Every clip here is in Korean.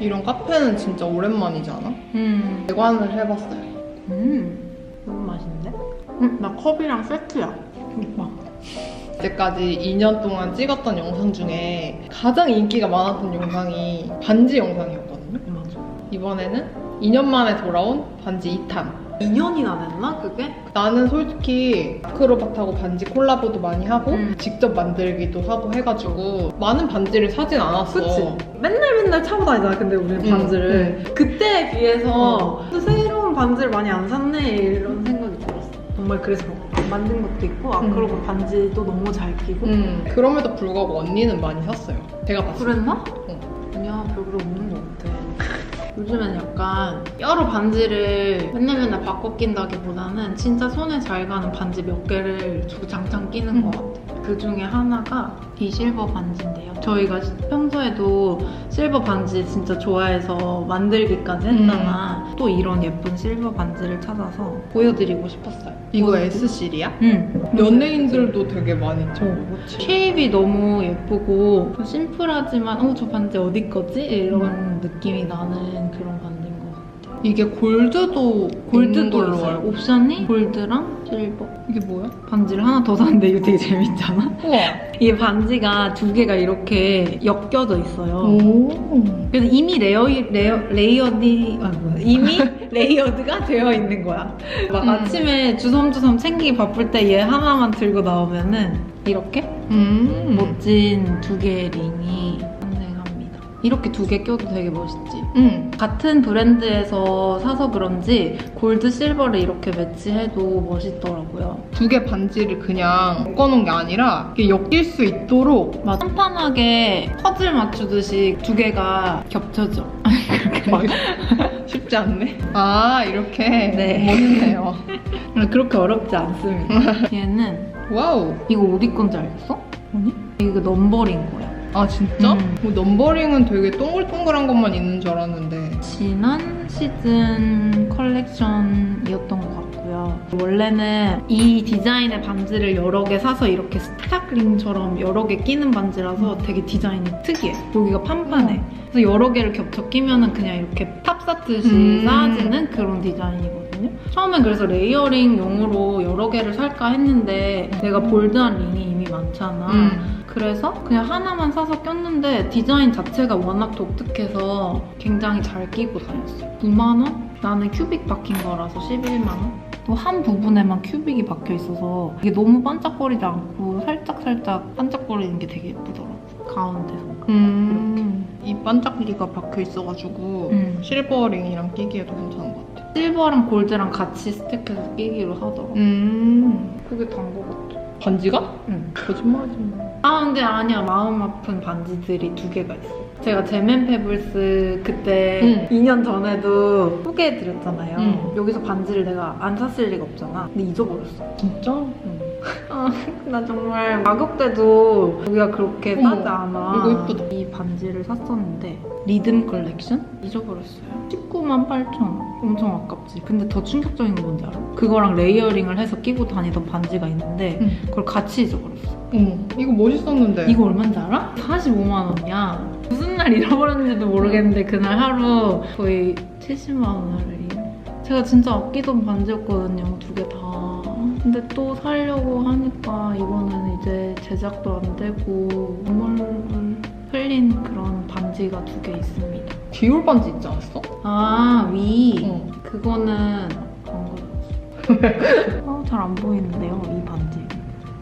이런 카페는 진짜 오랜만이지 않아? 음. 대관을 해봤어요. 음. 너무 맛있는데? 음, 나 컵이랑 세트야. 오빠. 이제까지 2년 동안 찍었던 영상 중에 가장 인기가 많았던 영상이 반지 영상이었거든요. 맞아. 이번에는 2년 만에 돌아온 반지 2탄. 2년이나 됐나 그게? 나는 솔직히 아크로바트하고 반지 콜라보도 많이 하고 음. 직접 만들기도 하고 해가지고 많은 반지를 사진 않았어. 그치? 맨날 맨날 차고 다니잖아 근데 우리 응, 반지를 그때에 비해서 또 새로운 반지를 많이 안 샀네 이런 생각이 들었어 정말 그래서 안 만든 것도 있고 아 응. 그러고 반지도 너무 잘 끼고 음, 그럼에도 불구하고 언니는 많이 샀어요. 제가 봤어요. 그랬나? 요즘엔 약간 여러 반지를 맨날 맨날 바꿔 낀다기보다는 진짜 손에 잘 가는 반지 몇 개를 주구장창 끼는 음. 것 같아 그 중에 하나가 이 실버 반지인데요 저희가 평소에도 실버 반지 진짜 좋아해서 만들기까지 했잖아 또 이런 예쁜 실버 반지를 찾아서 보여드리고 싶었어요 이거 S실이야? 응 연예인들도 되게 많이 쳐. 쉐입이 너무 예쁘고 심플하지만 어 저 반지 어디 거지? 이런 느낌이 나는 이게 골드도 골드도 걸로 있어요. 알고. 옵션이 골드랑 실버. 이게 뭐야? 반지를 하나 더 샀는데 이거 되게 재밌잖아. 우와. 이 반지가 두 개가 이렇게 엮여져 있어요. 오. 그래서 이미 레어, 레어, 레이어디, 아, 뭐야. 이미 레이어드가 되어 있는 거야. 막 음. 아침에 주섬주섬 챙기기 바쁠 때 얘 하나만 들고 나오면은 이렇게 음. 멋진 두 개의 링이. 이렇게 두 개 껴도 되게 멋있지? 음. 같은 브랜드에서 사서 그런지 골드 실버를 이렇게 매치해도 멋있더라고요. 두 개 반지를 그냥 묶어놓은 게 아니라 이게 엮일 수 있도록 막 탄탄하게 퍼즐 맞추듯이 두 개가 겹쳐져. 막 쉽지 않네. 아 이렇게 네. 멋있네요. 그렇게 어렵지 않습니다. 얘는 와우. 이거 어디 건지 알겠어? 아니? 이거 넘버린 거야. 아 진짜? 음. 뭐 넘버링은 되게 동글동글한 것만 있는 줄 알았는데. 지난 시즌 컬렉션이었던 것 같고요. 원래는 이 디자인의 반지를 여러 개 사서 이렇게 스타링처럼 여러 개 끼는 반지라서 되게 디자인이 특이해. 여기가 판판해. 그래서 여러 개를 겹쳐 끼면은 그냥 이렇게 탑 쌓듯이 음. 쌓아지는 그런 디자인이거든요. 처음엔 그래서 레이어링 용으로 여러 개를 살까 했는데 내가 볼드한 링이 이미 많잖아. 음. 그래서 그냥 하나만 사서 꼈는데 디자인 자체가 워낙 독특해서 굉장히 잘 끼고 다녔어요. 9만원? 나는 큐빅 박힌 거라서 11만원? 또 한 부분에만 큐빅이 박혀 있어서 이게 너무 반짝거리지 않고 살짝살짝 반짝거리는 게 되게 예쁘더라고. 가운데서. 음. 이 반짝이가 박혀 있어가지고 음. 실버 링이랑 끼기에도 괜찮은 것 같아. 실버랑 골드랑 같이 스택해서 끼기로 하더라고. 음. 그게 단거 같아. 반지가? 응. 거짓말하지 마. 아 근데 아니야 마음 아픈 반지들이 두 개가 있어 제가 제맨 페블스 그때 응. 2년 전에도 소개해드렸잖아요 응. 여기서 반지를 내가 안 샀을 리가 없잖아 근데 잊어버렸어 진짜? 아, 나 정말 가격대도 여기가 그렇게 싸지 않아 이거 예쁘다. 이 반지를 샀었는데 리듬 컬렉션? 잊어버렸어요 19만 8천 원 엄청 아깝지 근데 더 충격적인 건 뭔지 알아? 그거랑 레이어링을 해서 끼고 다니던 반지가 있는데 응. 그걸 같이 잊어버렸어 어머, 이거 멋있었는데. 이거 얼마인지 알아? 45만 원이야. 무슨 날 잃어버렸는지도 모르겠는데 그날 하루 거의 70만 원을 잃어. 제가 진짜 아끼던 반지였거든요, 두 개 다. 근데 또 살려고 하니까 이거는 이제 제작도 안 되고 눈물 흘린 그런 반지가 두 개 있습니다. 디올 반지 있지 않았어? 아, 위. 응. 그거는 안 가져왔어. 어, 잘안 보이는데요, 이 반지.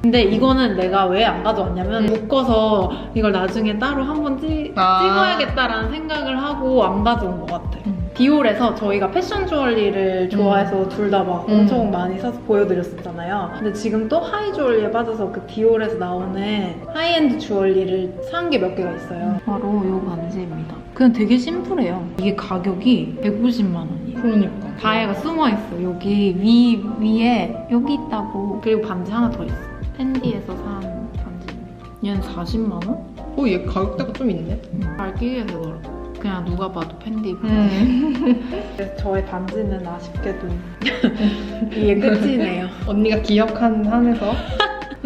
근데 이거는 내가 왜 안 가져왔냐면 묶어서 이걸 나중에 따로 한번 찍, 아. 찍어야겠다라는 생각을 하고 안 가져온 것 같아. 디올에서 저희가 패션 주얼리를 좋아해서 둘다막 음. 엄청 많이 사서 보여드렸었잖아요. 근데 지금 또 하이 주얼리에 빠져서 그 디올에서 나오는 하이엔드 주얼리를 산 게 몇 개가 있어요. 바로 이 반지입니다. 그냥 되게 심플해요. 이게 가격이 150만 원이에요. 그러니까. 다혜가 숨어 있어. 여기 위 위에 여기 있다고. 그리고 반지 하나 더 있어. 팬디에서 산 반지입니다. 얘는 40만 원? 어, 얘 가격대가 좀 있네. 알기에 되더라고. 그냥 누가 봐도 팬디. 음. 그래서 저의 반지는 아쉽게도 이게 끝이네요. 언니가 기억한 한에서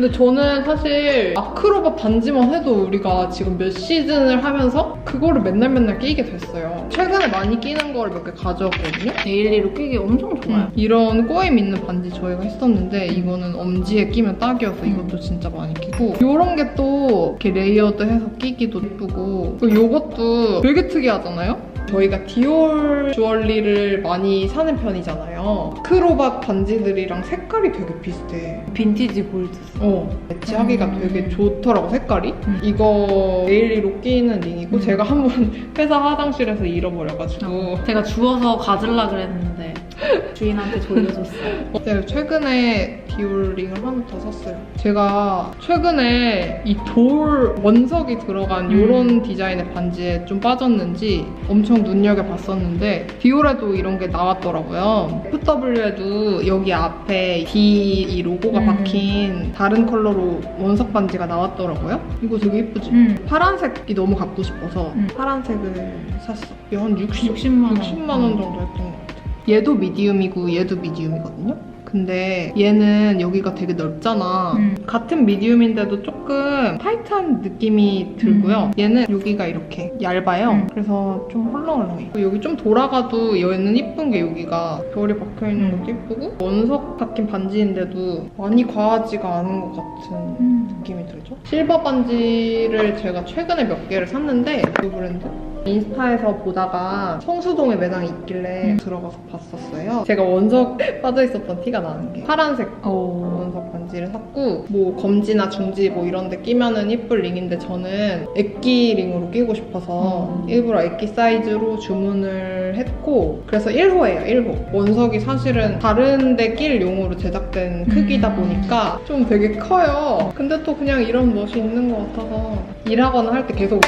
근데 저는 사실 아크로바 반지만 해도 우리가 지금 몇 시즌을 하면서 그거를 맨날 맨날 끼게 됐어요. 최근에 많이 끼는 거를 몇개 가져왔거든요. 데일리로 끼기 엄청 좋아요. 음, 이런 꼬임 있는 반지 저희가 했었는데 이거는 엄지에 끼면 딱이어서 이것도 진짜 많이 끼고 이런 게 또 이렇게 레이어드 해서 끼기도 예쁘고 또 이것도 되게 특이하잖아요? 저희가 디올 주얼리를 많이 사는 편이잖아요. 크로바 반지들이랑 색깔이 되게 비슷해. 빈티지 골드. 어, 매치하기가 음. 되게 좋더라고, 색깔이. 음. 이거 데일리로 끼는 링이고, 음. 제가 한번 회사 화장실에서 잃어버려가지고. 제가 주워서 가질라 그랬는데 주인한테 돌려줬어요. 제가 최근에 디올 링을 하나 더 샀어요. 제가 최근에 이 돌 원석이 들어간 음. 이런 디자인의 반지에 좀 빠졌는지 엄청 눈여겨봤었는데 디올에도 이런 게 나왔더라고요. FW에도 여기 앞에 D 이 로고가 음. 박힌 다른 컬러로 원석 반지가 나왔더라고요. 이거 되게 예쁘지? 음. 파란색이 너무 갖고 싶어서 음. 파란색을 샀어. 한 60, 60만 원. 60만 원 정도 했던 것 같아. 얘도 미디움이고 얘도 미디움이거든요. 근데 얘는 여기가 되게 넓잖아. 음. 같은 미디움인데도 조금 타이트한 느낌이 들고요. 얘는 여기가 이렇게 얇아요. 음. 그래서 좀 헐렁헐렁해. 여기 좀 돌아가도 얘는 이쁜 게 여기가 별이 박혀있는 음. 것도 이쁘고 원석 박힌 반지인데도 많이 과하지가 않은 것 같은 음. 느낌이 들죠? 실버 반지를 제가 최근에 몇 개를 샀는데 그 브랜드 인스타에서 보다가 성수동에 매장이 있길래 음. 들어가서 봤었어요. 제가 원석 빠져 있었던 티가 나는 게 파란색 오. 원석 반지를 샀고 뭐 검지나 중지 뭐 이런 데 끼면은 이쁠 링인데 저는 액기 링으로 끼고 싶어서 음. 일부러 액기 사이즈로 주문을 했고 그래서 1호예요 1호 원석이 사실은 다른 데 낄 용으로 제작된 크기다 음. 보니까 좀 되게 커요 근데 또 그냥 이런 멋이 있는 것 같아서 일하거나 할 때 계속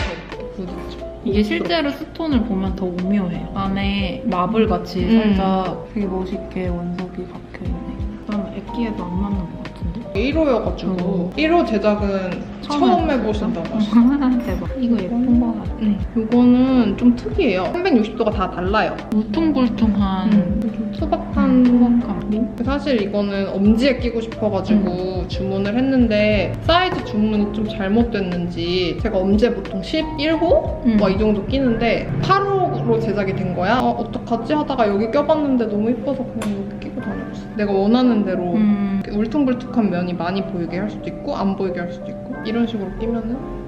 이렇게 이게 실제로 스톤을 보면 더 오묘해요. 안에 마블 같이 음. 살짝 되게 멋있게 원석이 박혀 있네. 난 액기에도 안 맞는 것 같은데. 1호여가지고 음. 1호 제작은 처음 처음. 해보신다고 하시죠 대박. 이거 예쁜 것 같아. 이거는 좀 특이해요 360도가 다 달라요 울퉁불퉁한 음, 좀 투박한 음, 투박함. 사실 이거는 엄지에 끼고 싶어가지고 주문을 했는데 사이즈 주문이 좀 잘못됐는지 제가 엄지에 보통 11호? 음. 막이 정도 끼는데 8호 로 제작이 된 거야 어, 어떡하지 하다가 여기 껴봤는데 너무 예뻐서 그냥 여기 끼고 다녔어 내가 원하는 대로 음. 울퉁불퉁한 면이 많이 보이게 할 수도 있고 안 보이게 할 수도 있고 이런 식으로 끼면은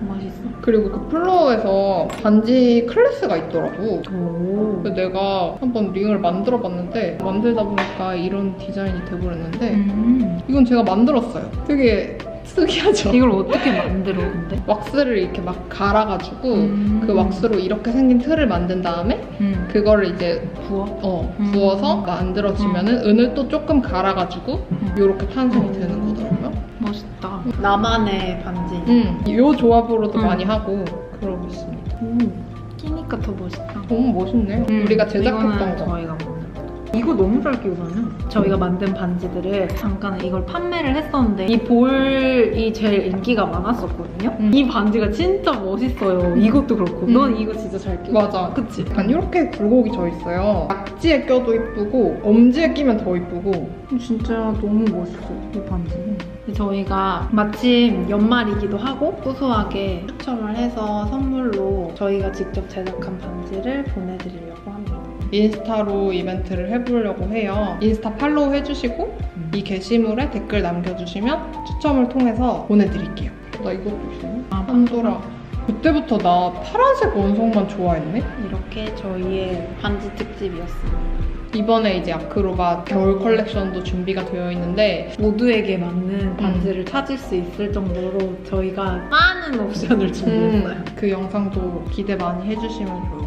맛있어. 그리고 그 플로어에서 반지 클래스가 있더라고 오. 그래서 내가 한번 링을 만들어 봤는데 만들다 보니까 이런 디자인이 돼버렸는데 음. 이건 제가 만들었어요. 되게 특이하죠? 이걸 어떻게 만들어 근데? 왁스를 이렇게 막 갈아가지고 음. 그 왁스로 이렇게 생긴 틀을 만든 다음에 음. 그거를 이제 부어? 어, 음. 부어서 만들어지면은 은을 또 조금 갈아가지고 음. 이렇게 탄생이 되는 거더라고요. 멋있다. 나만의 반지. 음, 이 조합으로도 음. 많이 하고 그러고 있습니다. 음. 끼니까 더 멋있다. 너무 멋있네. 우리가 제작했던 이거는 거. 저희가 만든 이거 너무 잘 끼고 다녀. 저희가 만든 반지들을 잠깐 이걸 판매를 했었는데 이 볼이 제일 인기가 많았었거든요. 음. 이 반지가 진짜 멋있어요. 이것도 그렇고. 음. 넌 이거 진짜 잘 끼고. 맞아. 그치? 약간 이렇게 굴곡이 져 있어요. 악지에 껴도 이쁘고 엄지에 끼면 더 이쁘고 진짜 너무 멋있어 이 반지는. 저희가 마침 연말이기도 하고 소소하게 추첨을 해서 선물로 저희가 직접 제작한 반지를 보내드리려고 합니다. 인스타로 이벤트를 해보려고 해요. 인스타 팔로우 해주시고 이 게시물에 댓글 남겨주시면 추첨을 통해서 보내드릴게요. 나 이것도 있네. 아, 판도라. 그때부터 나 파란색 원석만 좋아했네? 이렇게 저희의 반지 특집이었습니다. 이번에 이제 아크로바 겨울 컬렉션도 준비가 되어 있는데 모두에게 맞는 반지를 찾을 수 있을 정도로 저희가 많은 옵션을 준비했어요. 음, 그 영상도 기대 많이 해주시면 좋을